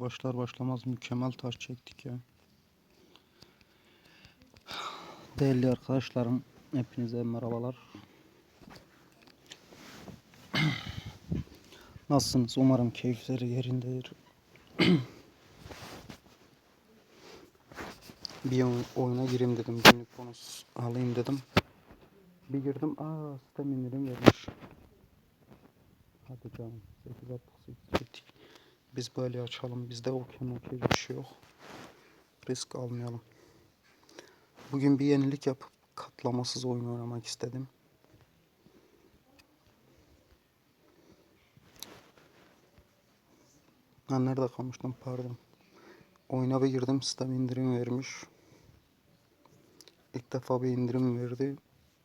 Başlar başlamaz mükemmel taş çektik ya. Değerli arkadaşlarım, hepinize merhabalar. Nasılsınız? Umarım keyifleri yerindedir. Bir oy- oyuna gireyim dedim. Günlük bonus alayım dedim. Bir girdim. Aa sistem indirim vermiş. Hadi canım. 8 attık 8 çektik. Biz böyle açalım. Bizde okey okey bir şey yok. Risk almayalım. Bugün bir yenilik yapıp katlamasız oyun oynamak istedim. Ha nerede kalmıştım pardon. Oyuna bir girdim sistem indirim vermiş. İlk defa bir indirim verdi.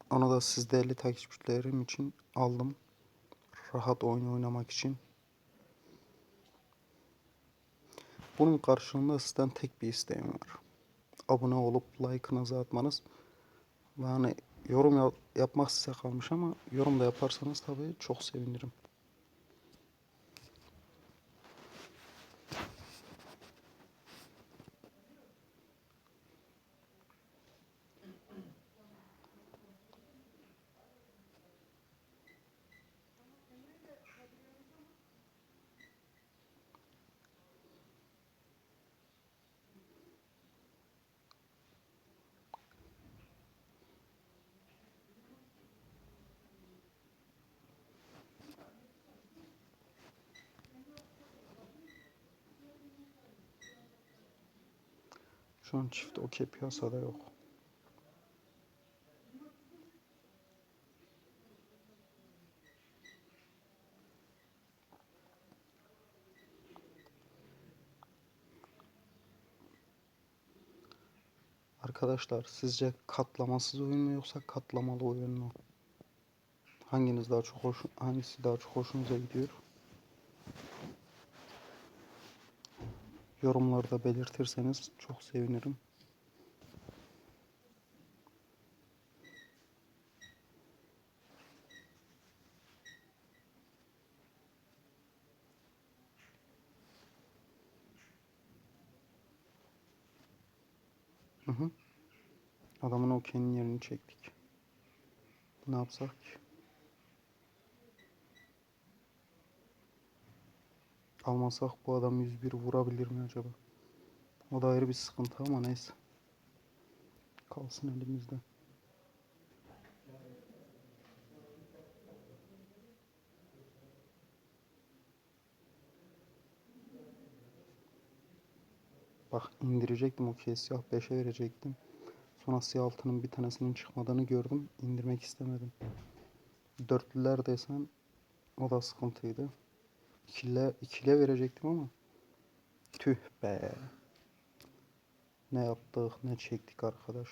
Onu da siz değerli takipçilerim için aldım. Rahat oyun oynamak için. Bunun karşılığında sizden tek bir isteğim var. Abone olup like'ınızı atmanız. Ve hani yorum ya- yapmak size kalmış ama yorum da yaparsanız tabii çok sevinirim. Şu an çift okey piyasada yok. Arkadaşlar sizce katlamasız oyun mu yoksa katlamalı oyun mu? Hanginiz daha çok hoş, hangisi daha çok hoşunuza gidiyor? Yorumlarda belirtirseniz çok sevinirim. Hı hı. Adamın okey'nin yerini çektik. Ne yapsak ki? Almasak bu adam 101 vurabilir mi acaba? O da ayrı bir sıkıntı ama neyse. Kalsın elimizde. Bak indirecektim okey siyah 5'e verecektim. Sonra siyah altının bir tanesinin çıkmadığını gördüm. indirmek istemedim. Dörtlüler desen o da sıkıntıydı. İkile, ikile verecektim ama tüh be. Ne yaptık ne çektik arkadaş.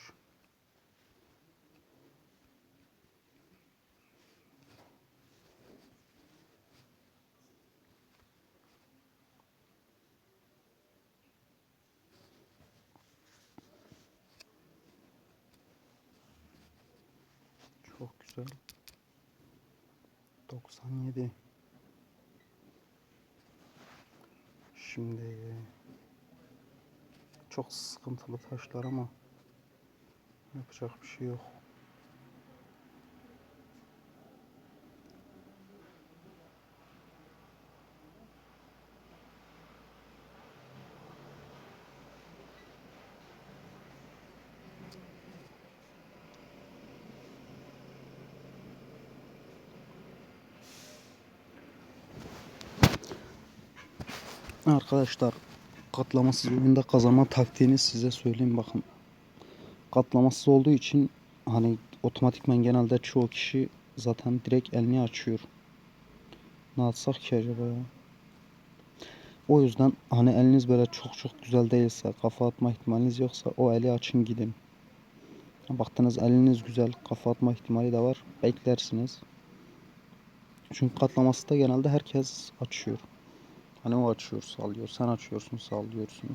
Çok güzel. 97. Şimdi çok sıkıntılı taşlar ama yapacak bir şey yok. Arkadaşlar katlamasız oyunda kazanma taktiğini size söyleyeyim bakın. Katlamasız olduğu için hani otomatikman genelde çoğu kişi zaten direkt elini açıyor. Ne atsak ki acaba ya? O yüzden hani eliniz böyle çok çok güzel değilse, kafa atma ihtimaliniz yoksa o eli açın gidin. Baktınız eliniz güzel, kafa atma ihtimali de var. Beklersiniz. Çünkü katlaması da genelde herkes açıyor. Hani o açıyor, sallıyor. Sen açıyorsun, sallıyorsun.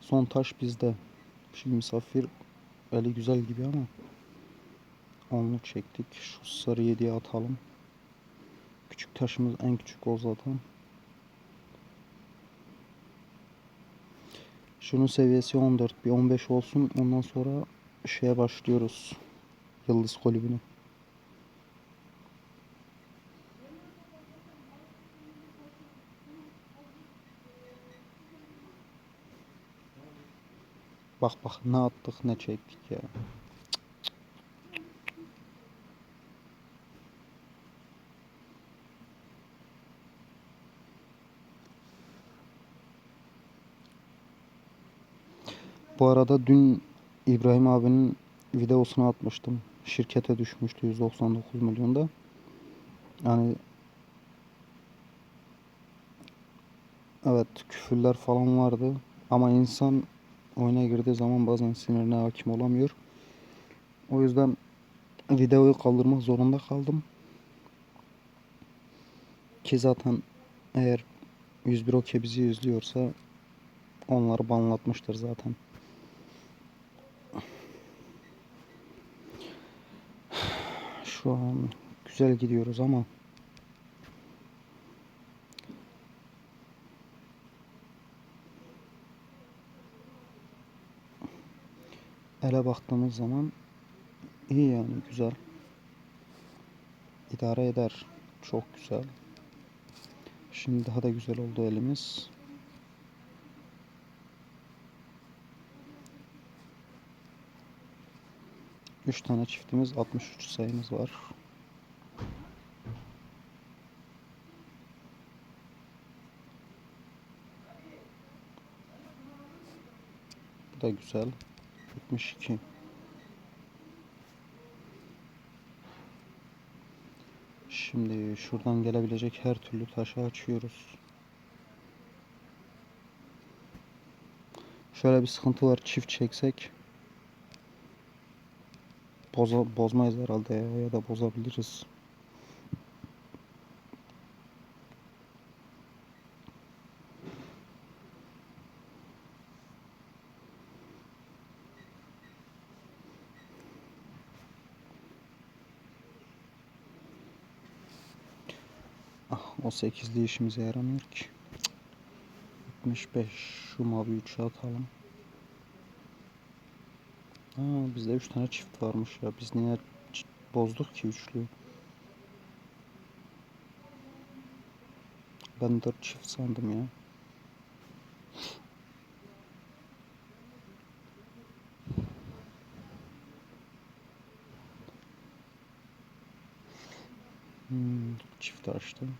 Son taş bizde. Şimdi misafir eli güzel gibi ama onluk çektik. Şu sarı yediye atalım. küçük taşımız en küçük o zaten. Şunun seviyesi 14 bir 15 olsun ondan sonra şeye başlıyoruz. Yıldız kulübüne. Bak bak ne attık ne çektik ya. Bu arada dün İbrahim abinin videosunu atmıştım. Şirkete düşmüştü 199 milyonda. Yani evet küfürler falan vardı. Ama insan oyuna girdiği zaman bazen sinirine hakim olamıyor. O yüzden videoyu kaldırmak zorunda kaldım. Ki zaten eğer 101 Oke bizi izliyorsa onları banlatmıştır zaten. Şu an güzel gidiyoruz ama ele baktığımız zaman iyi yani güzel. İdare eder. Çok güzel. Şimdi daha da güzel oldu elimiz. Üç tane çiftimiz 63 sayımız var. Bu da güzel. 72. Şimdi şuradan gelebilecek her türlü taşı açıyoruz. Şöyle bir sıkıntı var. Çift çeksek boza, bozmayız herhalde ya, ya da bozabiliriz. O 8'li işimize yaramıyor ki. 75 şu mavi 3'e atalım. Aa, bizde 3 tane çift varmış ya. Biz niye bozduk ki üçlü? Ben 4 çift sandım ya. Hmm, çift açtım.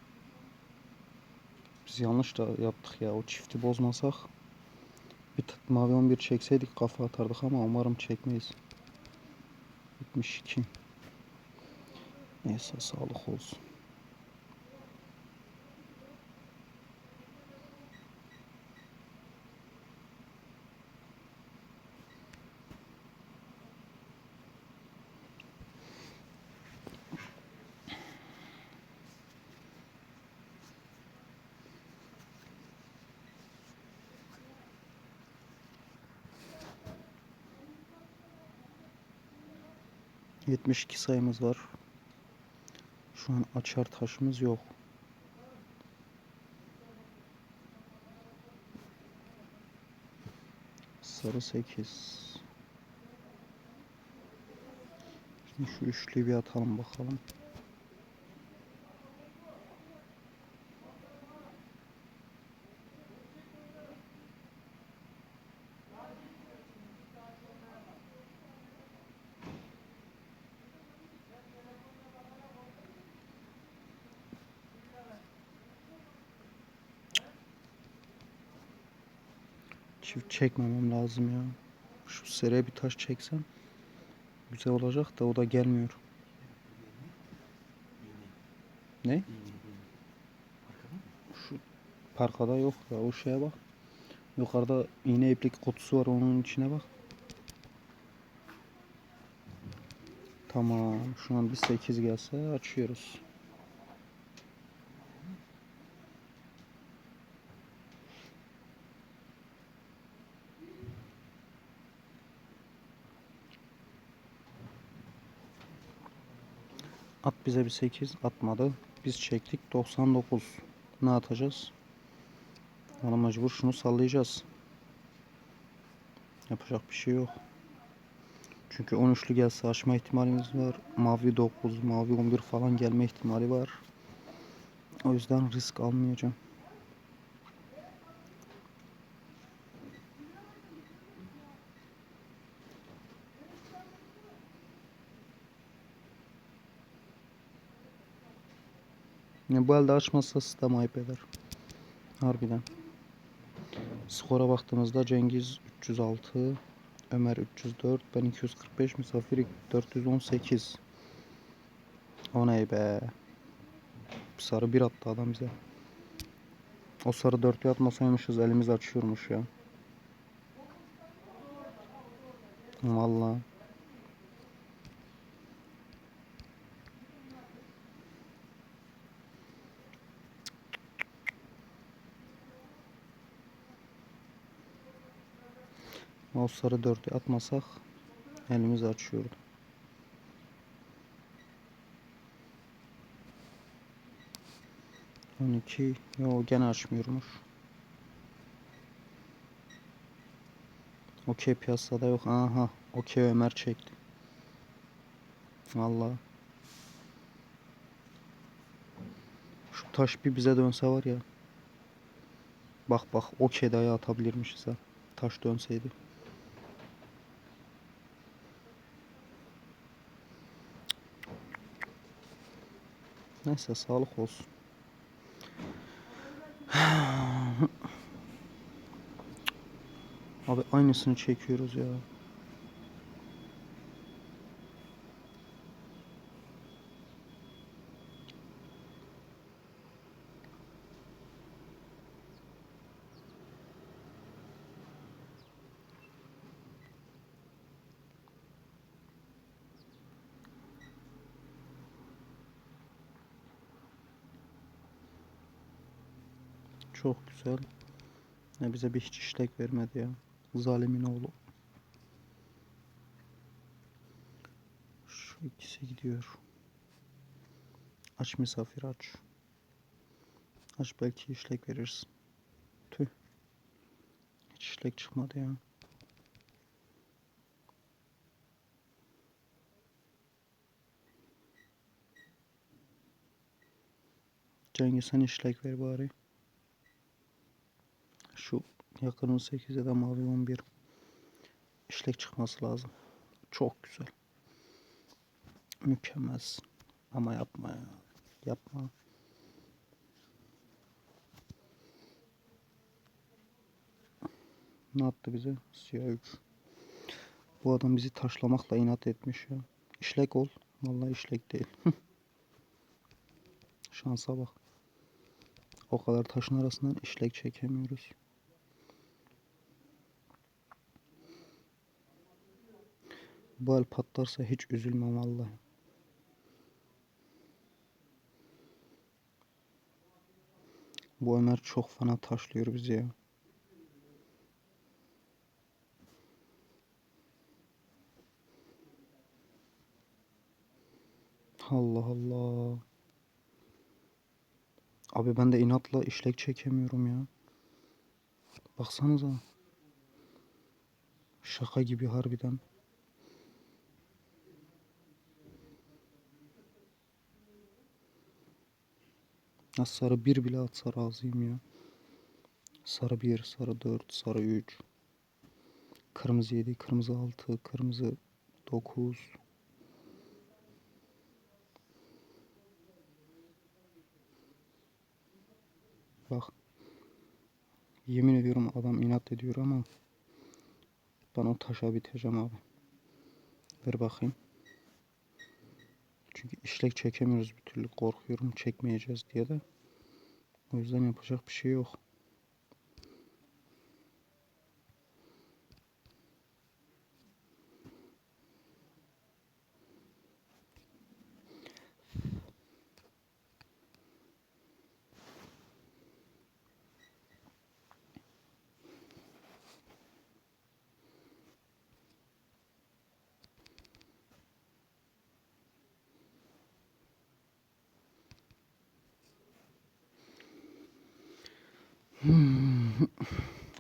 Yanlış da yaptık ya. O çifti bozmasak bir tık mavi 11 çekseydik kafa atardık ama umarım çekmeyiz. 72. Neyse sağlık olsun. Yetmiş iki sayımız var. Şu an açar taşımız yok. Sarı 8. Şimdi şu üçlüyü bir atalım bakalım. Çift çekmemem lazım ya. Şu seriye bir taş çeksem güzel olacak da o da gelmiyor. Ne? Şu parkada yok ya o şeye bak. Yukarıda iğne iplik kutusu var onun içine bak. Tamam şu an bir 8 gelse açıyoruz. Bize bir 8 atmadı. Biz çektik 99. Ne atacağız? Ona mecbur şunu sallayacağız. Yapacak bir şey yok. Çünkü 13'lü gelse açma ihtimalimiz var. Mavi 9, mavi 11 falan gelme ihtimali var. O yüzden risk almayacağım. Ya bu elde açmazsa sistem ayıp eder. Harbiden. Skora baktığımızda Cengiz 306, Ömer 304, ben 245, Misafir 418. O ne be? Sarı bir attı adam bize. O sarı dörtlü atmasaymışız elimiz açıyormuş ya. Vallahi. Sarı dörtlü atmasak elimiz açıyordu. On iki. Yo gene açmıyormuş. Okey piyasada yok. Aha. Okey Ömer çekti. Vallahi. Şu taş bir bize dönse var ya. Bak bak okey dahi atabilirmişiz ha. Taş dönseydi. Neyse sağlık olsun. Abi aynısını çekiyoruz ya. Çok güzel. Ne bize bir hiç işlek vermedi ya. Zalimin oğlu. Şu ikisi gidiyor. Aç misafir aç. Aç belki işlek verirsin. Tüh. Hiç işlek çıkmadı ya. Cengiz sen işlek ver bari. Şu yakının 8 ya da mavi 11 işlek çıkması lazım. Çok güzel. Mükemmelsin. Ama yapma ya. Yapma. Ne yaptı bize? Siyah 3. Bu adam bizi taşlamakla inat etmiş ya. İşlek ol. Vallahi işlek değil. Şansa bak. O kadar taşın arasından işlek çekemiyoruz. Bu el patlarsa hiç üzülmem vallahi. Bu Ömer çok fena taşlıyor bizi ya. Allah Allah. Abi ben de inatla işlek çekemiyorum ya. Baksanıza. Şaka gibi harbiden. Ya sarı bir bile atsa razıyım ya. Sarı bir, sarı dört, sarı üç. Kırmızı yedi, kırmızı altı, kırmızı dokuz. Bak. Yemin ediyorum adam inat ediyor ama ben o taşa biteceğim abi. Ver bakayım. Çünkü işlek çekemiyoruz bir türlü korkuyorum çekmeyeceğiz diye de. O yüzden yapacak bir şey yok.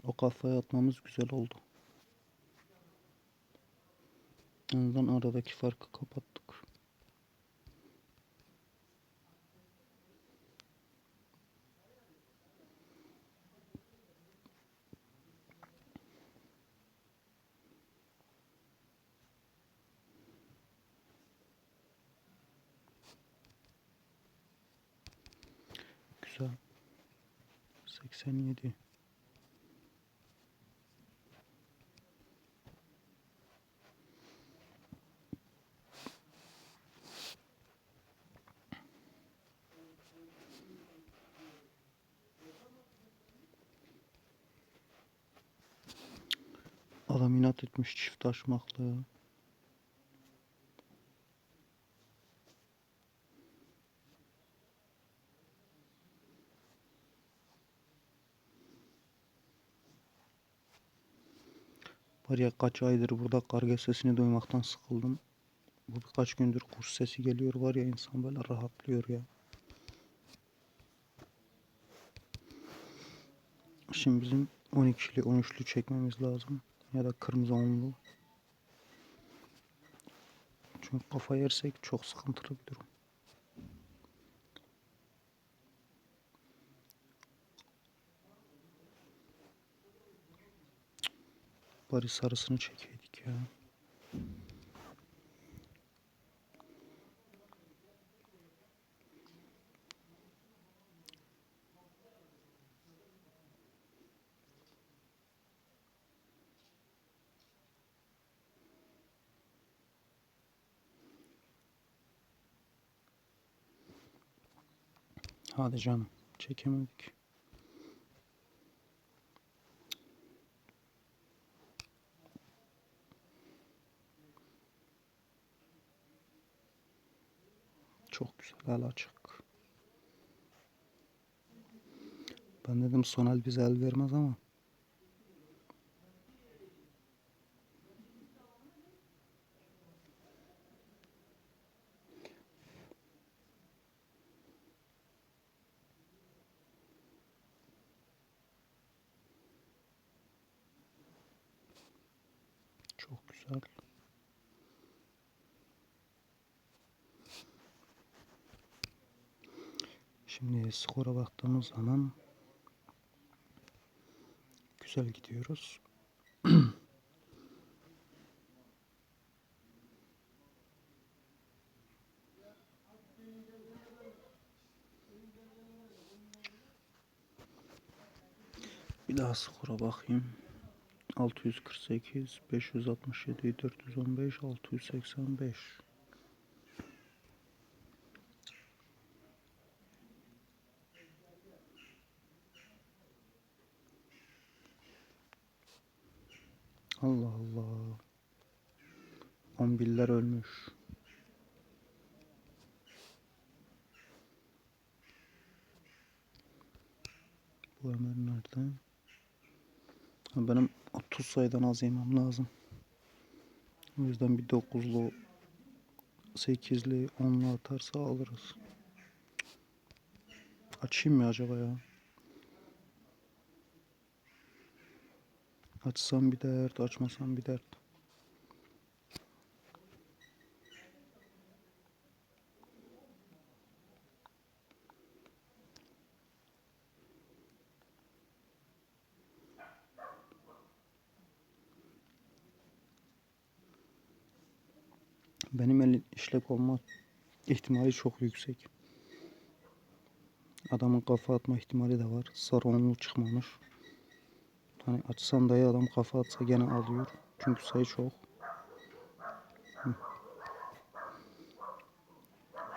O kafaya atmamız güzel oldu. Ondan aradaki farkı kapattık. Güzel. 87. Adam inat etmiş çift açmakla. Var ya kaç aydır burada karga sesini duymaktan sıkıldım. Bu birkaç gündür kuş sesi geliyor var ya insan böyle rahatlıyor ya. Şimdi bizim 12'li 13'lü çekmemiz lazım. Ya da kırmızı onlu. Çünkü kafa yersek çok sıkıntılı bir durum. Bari sarısını çekeydik ya. Hadi canım. Çekemedik. El açık. Ben dedim Sonel bize el vermez ama. Çok güzel. Şimdi skora baktığımız zaman güzel gidiyoruz. Bir daha skora bakayım. 648, 567, 415, 685. Allah Allah. 11'ler ölmüş. Bu Ömer nerede? Ha, Benim 30 sayıdan az yemem lazım. O yüzden bir 9'lu 8'li 10'lu atarsa alırız. Açayım mı acaba ya? Açsam bir dert, açmasam bir dert. Benim el işlek olma ihtimali çok yüksek. Adamın kafa atma ihtimali de var. Saronlu çıkmamış. Hani açsam dahi adam kafa atsa gene alıyor. Çünkü sayı çok.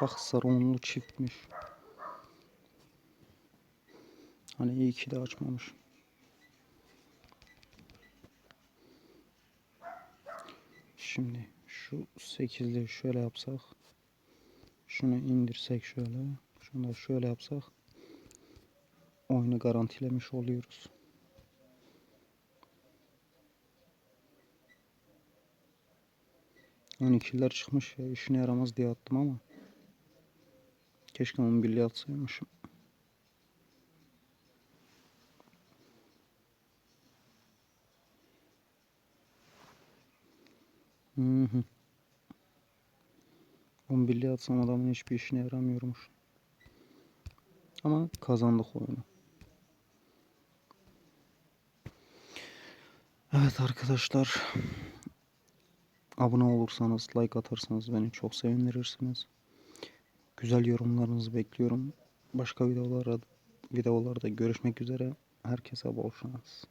Bak saronlu çiftmiş. Hani iyi ki de açmamış. Şimdi şu 8'li şöyle yapsak. Şunu indirsek şöyle. Şunu da şöyle yapsak. Oyunu garantilemiş oluyoruz. On ikiler çıkmış ya işine yaramaz diye attım ama. Keşke 11'li atsaymışım. Hı hı. 11'li atsam adamın hiçbir işine yaramıyormuş. Ama kazandık oyunu. Evet arkadaşlar. Abone olursanız, like atarsanız beni çok sevindirirsiniz. Güzel yorumlarınızı bekliyorum. Başka videolarda videolarda görüşmek üzere. Herkese bol şans.